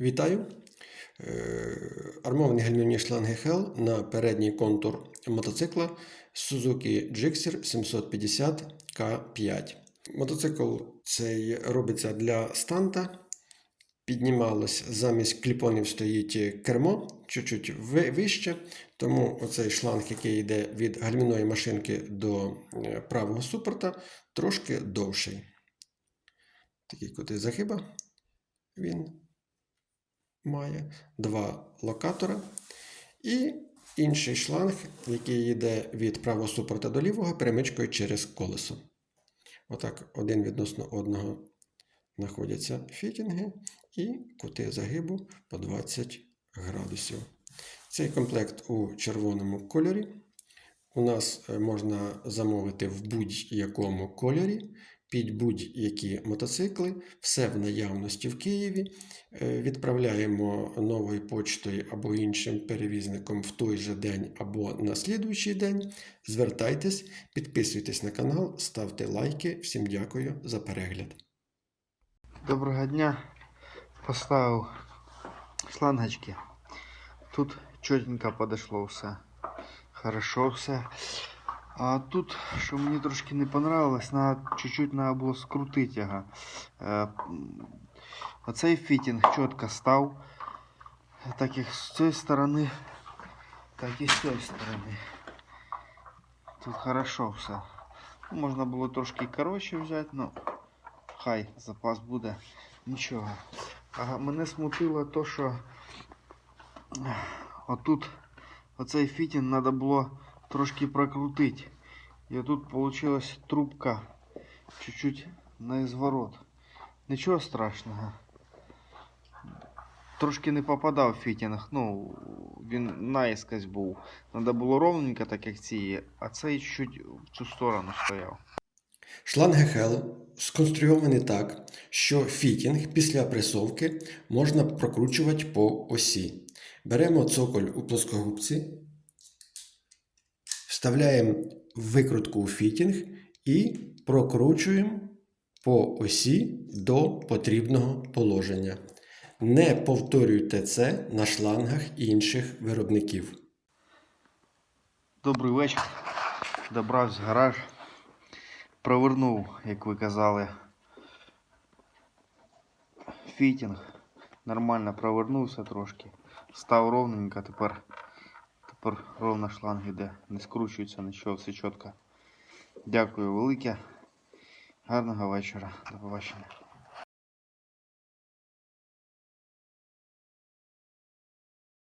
Вітаю! Е, Армовані гальмівні шланги Hell на передній контур мотоцикла Suzuki Gixxer 750 K5. Мотоцикл цей робиться для станта. Піднімалось замість кліпонів стоїть кермо, чуть-чуть вище. Тому оцей шланг, який йде від гальмівної машинки до е, правого супорта, трошки довший. Такий кути загиба він має два локатора. І інший шланг, який йде від правого супорта до лівого, перемичкою через колесо. Отак, один відносно одного знаходяться фітінги і кути загибу по 20 градусів. Цей комплект у червоному кольорі. У нас е, можна замовити в будь-якому кольорі під будь-які мотоцикли. Все в наявності в Києві. Е, Відправляємо новою почтою або іншим перевізником в той же день або на слідуючий день. Звертайтесь, підписуйтесь на канал, ставте лайки. Всім дякую за перегляд. Доброго дня. Поставив шлангочки. Тут чотенько подошло все. Хорошо все. А тут, що мені трошки не понравилось, надо, чуть-чуть треба було скрутити його. Е, Оцей фітінг чітко став. Так як з цієї сторони, так і з цієї сторони. Тут хорошо все. Можна було трошки коротше взяти, ну хай запас буде. Нічого. А мене смутило то, що отут оцей фітінг треба було трошки прокрутити. І отут вийшла трубка чуть-чуть на изворот. Нічого страшного. Трошки не попадав фітінг, ну, він наїскось був. Треба було ровненько, так як ці, а цей чуть в цю сторону стояв. Шланги Hell сконструйовані так, що фітінг після пресовки можна прокручувати по осі. Беремо цоколь у плоскогубці, вставляємо викрутку у фітінг і прокручуємо по осі до потрібного положення. Не повторюйте це на шлангах інших виробників. Добрий вечір. Добрався в гараж. Провернув, як ви казали, фітінг. Нормально провернувся трошки. Став ровненько, тепер, тепер ровно шланг іде. Не скручується нічого, все чітко. Дякую велике. Гарного вечора. До побачення.